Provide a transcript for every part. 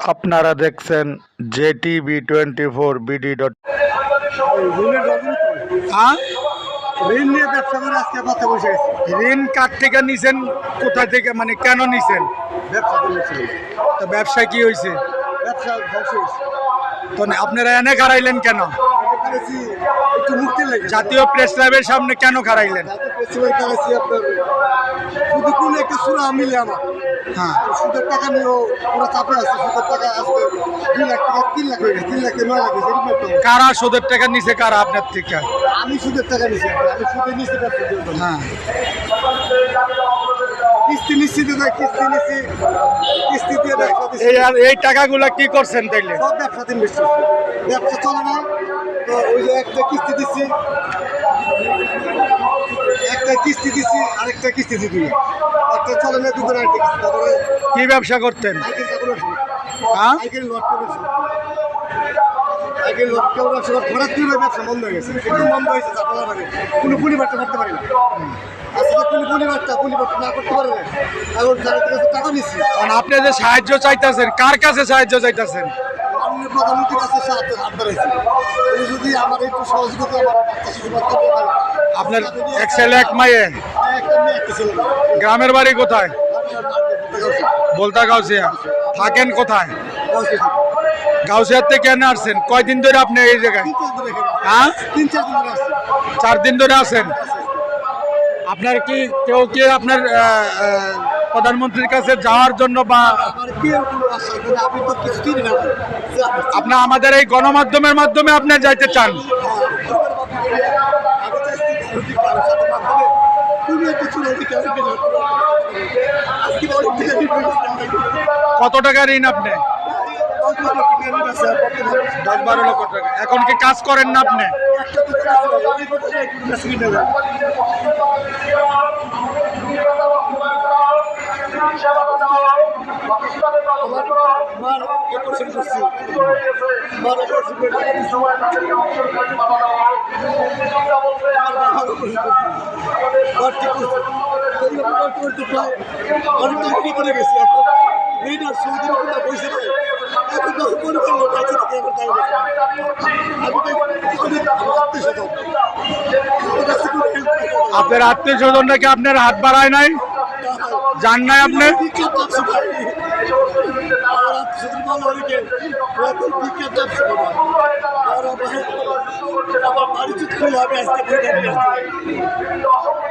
আপনারা দেখছেন J TV twenty four BD dot ঋণ নিয়ে ব্যবসা করে আজকে পথে বসে গেছে ঋণ কার থেকে নিছেন? কোথা থেকে? মানে কেন নিছেন? ব্যবসা তো ব্যবসা কি হয়েছে ব্যবসা ধ্বংস হয়েছে তো আপনারা এনে খারাইলেন কেন? আমি করেছি একটু মুক্তি লেগে জাতীয় প্রেস ক্লাবের সামনে কেন খারাইলেন আপনার শুধু কোন একটা সুরা মিলে আমার। হ্যাঁ সুদের টাকা নিয়েও পুরো চাপে আছে সুদের টাকা আসতে দুই লাখ টাকা তিন লাখ হয়ে গেছে তিন লাখ নয় লাখ হয়েছে। কারা সুদের টাকা নিছে কারা আপনার থেকে? আমি সুদের টাকা নিছি আমি সুদে নিচ্ছি ব্যবসা করব না। হ্যাঁ। কিস্তি নিচ্ছি তো কিস্তি নিচ্ছি কিস্তি দিয়ে ব্যবসা এই আর এই টাকাগুলা কি করছেন তাইলে? সব ব্যবসাতে ইনভেস্ট ব্যবসা চলে না তো ওই যে একটা কিস্তি দিচ্ছি একটা কিস্তি দিচ্ছি আরেকটা কিস্তি দিচ্ছি একটা চলে না দুটো আরেকটা কিস্তি। তারপরে কি ব্যবসা করতেন? হ্যাঁ? সাইকেল লট করে সাইকেল লট করে ব্যবসা বন্ধ হয়ে গেছে। একদম বন্ধ হয়েছে তারপরে মানে কোনো পুলি বার্তা করতে পারি না। আজকে কোনো পুলি বার্তা না করতে পারে না। এখন যারা কাছে টাকা নিচ্ছি কারণ আপনি যে সাহায্য চাইতেছেন কার কাছে সাহায্য চাইতেছেন? প্রধানমন্ত্রীর কাছে সাহায্য হাত বাড়াইছি যদি আমার একটু সহযোগিতা আমার বাচ্চা শিশু বাচ্চা নিয়ে পারে, আপনার এক ছেলে, এক মেয়ে। গ্রামের বাড়ি কোথায়? বলতা গাউসিয়া থাকেন কোথায়? গাউসিয়ার থেকে কেন আসছেন? কয়দিন ধরে আপনি এই জায়গায়? হ্যাঁ? চার দিন ধরে আছেন? আপনার কি কেউ কি আপনার প্রধানমন্ত্রীর কাছে যাওয়ার জন্য বা আপনার আমাদের এই গণমাধ্যমের মাধ্যমে আপনি যাইতে চান? সাথে মাধ্যমে টাকা কত টাকা ঋণ আপনি? দশ বারো লক্ষ টাকা। এখন কি কাজ করেন না আপনি? একটা আমার অপারেশন করছি মার অপারেশন করে আমার অপারেশন করছি। মার ঠিক করছি। এগুলো করতে করতে প্রায় অনেক টাকা পড়ে গেছি। এখন ঋণ আর সুদের উপর না এখন তো পরিবার লোক আছে থেকে আমার দায় আমি তো অনেক আত্মীয়-স্বজন। আমার কাছে কোনো help নাই। আপনার আত্মীয় স্বজনরা কি আপনার হাত বাড়ায় নাই জান নাই আপনি আমি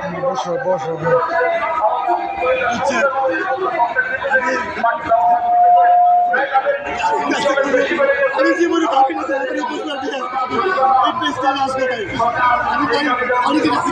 আমি বসো বসো আমি জীবনে ভাবি না যে এই প্রেসটা আসবে আমি তাই অনেকের কাছে